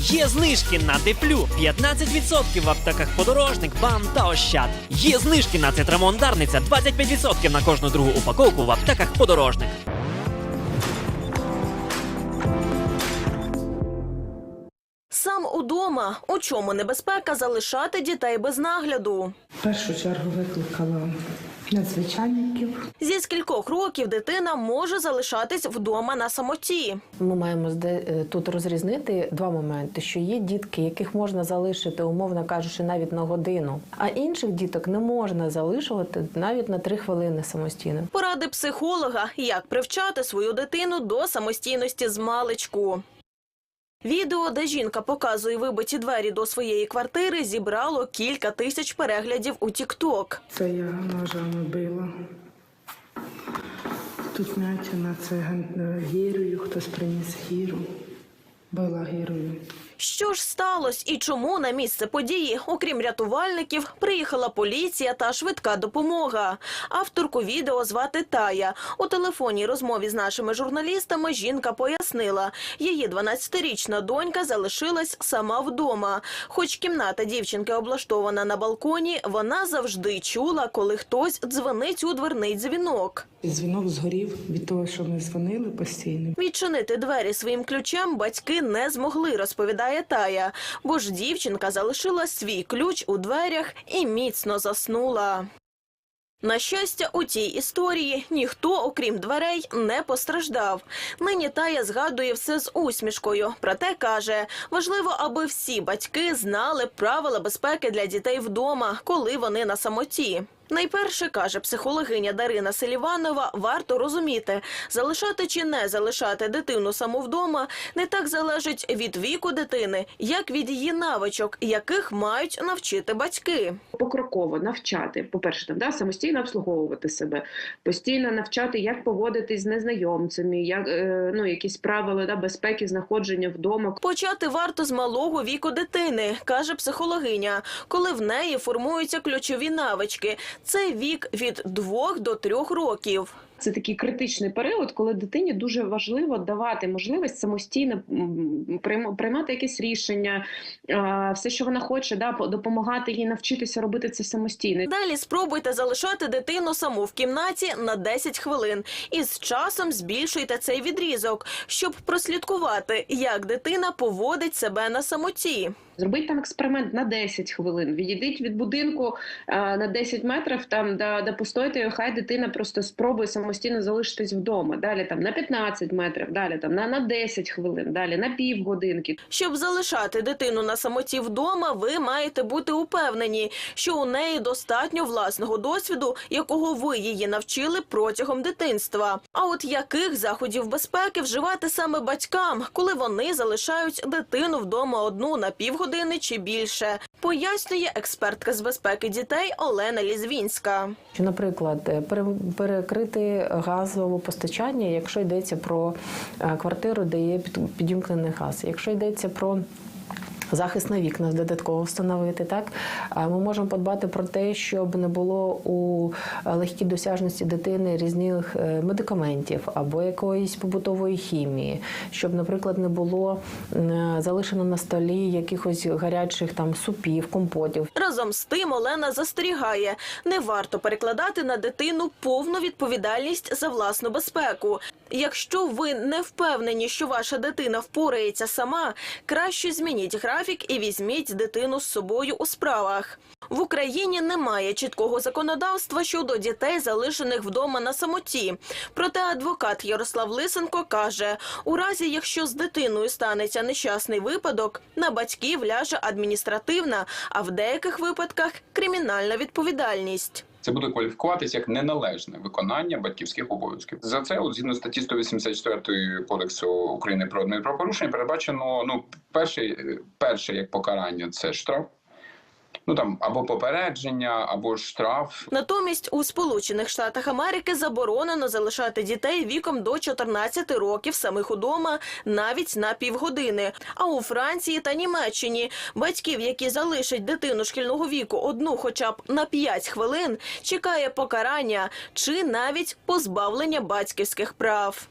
Є знижки на Деплю 15% в аптеках подорожник, бам та ощад. Є знижки на цитрамон Дарниця 25% на кожну другу упаковку в аптеках подорожник. Сам удома. У чому небезпека залишати дітей без нагляду? В першу чергу викликала надзвичайників. Зі скількох років дитина може залишатись вдома на самоті. Ми маємо е, тут розрізнити два моменти: що є дітки, яких можна залишити, умовно кажучи, навіть на годину, а інших діток не можна залишувати навіть на три хвилини самостійно. Поради психолога, як привчати свою дитину до самостійності з маличку. Відео, де жінка показує вибиті двері до своєї квартири, зібрало кілька тисяч переглядів у TikTok. Це я ножами била. Тут м'ятина, це гірою, хтось приніс гіру. Била гірою. Що ж сталося і чому на місце події, окрім рятувальників, приїхала поліція та швидка допомога. Авторку відео звати Тая. У телефонній розмові з нашими журналістами жінка пояснила, її 12-річна донька залишилась сама вдома. Хоч кімната дівчинки облаштована на балконі, вона завжди чула, коли хтось дзвонить у дверний дзвінок. Дзвінок згорів від того, що ми дзвонили постійно. Відчинити двері своїм ключем батьки не змогли, розповідає Тая, бо ж дівчинка залишила свій ключ у дверях і міцно заснула. На щастя, у цій історії ніхто, окрім дверей, не постраждав. Нині Тая згадує все з усмішкою. Проте каже, важливо, аби всі батьки знали правила безпеки для дітей вдома, коли вони на самоті. Найперше каже психологиня Дарина Селіванова, варто розуміти, залишати чи не залишати дитину саму вдома не так залежить від віку дитини, як від її навичок, яких мають навчити батьки. покроково навчати, по-перше, там да, самостійно обслуговувати себе, постійно навчати, як поводитись з незнайомцями, як е, ну якісь правила да, безпеки, знаходження вдома. Почати варто з малого віку дитини, каже психологиня, коли в неї формуються ключові навички. Це вік від 2 до 3 років. Це такий критичний період, коли дитині дуже важливо давати можливість самостійно приймати якісь рішення, все, що вона хоче, да, по- допомагати їй навчитися робити це самостійно. Далі спробуйте залишати дитину саму в кімнаті на 10 хвилин. І з часом збільшуйте цей відрізок, щоб прослідкувати, як дитина поводить себе на самоті. Зробіть там експеримент на 10 хвилин. Відійдіть від будинку на 10 метрів, там де, де постойте, хай дитина просто спробує самостійно залишитись вдома. Далі там на 15 метрів, далі там на, на 10 хвилин, далі на півгодинки. Щоб залишати дитину на самоті вдома, ви маєте бути упевнені, що у неї достатньо власного досвіду, якого ви її навчили протягом дитинства. А от яких заходів безпеки вживати саме батькам, коли вони залишають дитину вдома одну на півгодини чи більше, пояснює експертка з безпеки дітей Олена Лізвінська. Що, наприклад, перекрити газове постачання, якщо йдеться про е, квартиру, де є під- підімкнений газ, якщо йдеться про Захист на вікна додатково встановити, так ми можемо подбати про те, щоб не було у е, легкій досяжності дитини різних е, медикаментів або якоїсь побутової хімії, щоб, наприклад, не було залишено на столі якихось гарячих там супів, компотів. Разом з тим Олена застерігає, не варто перекладати на дитину повну відповідальність за власну безпеку. Якщо ви не впевнені, що ваша дитина впорається сама, краще змініть графік і візьміть дитину з собою у справах. В Україні немає чіткого законодавства щодо дітей, залишених вдома на самоті. Проте адвокат Ярослав Лисенко каже: у разі, якщо з дитиною станеться нещасний випадок, на батьків ляже адміністративна, а в деяких випадках кримінальна відповідальність. Це буде кваліфікуватися як неналежне виконання батьківських обов'язків. За це, от, згідно статті 184 кодексу України про адмінправопорушення, передбачено ну перше, перше як покарання це штраф. Ну там або попередження, або штраф. Натомість у Сполучених Штатах Америки заборонено залишати дітей віком до 14 років самих удома навіть на півгодини. А у Франції та Німеччині батьків, які залишать дитину шкільного віку одну, хоча б на 5 хвилин, чекає покарання чи навіть позбавлення батьківських прав.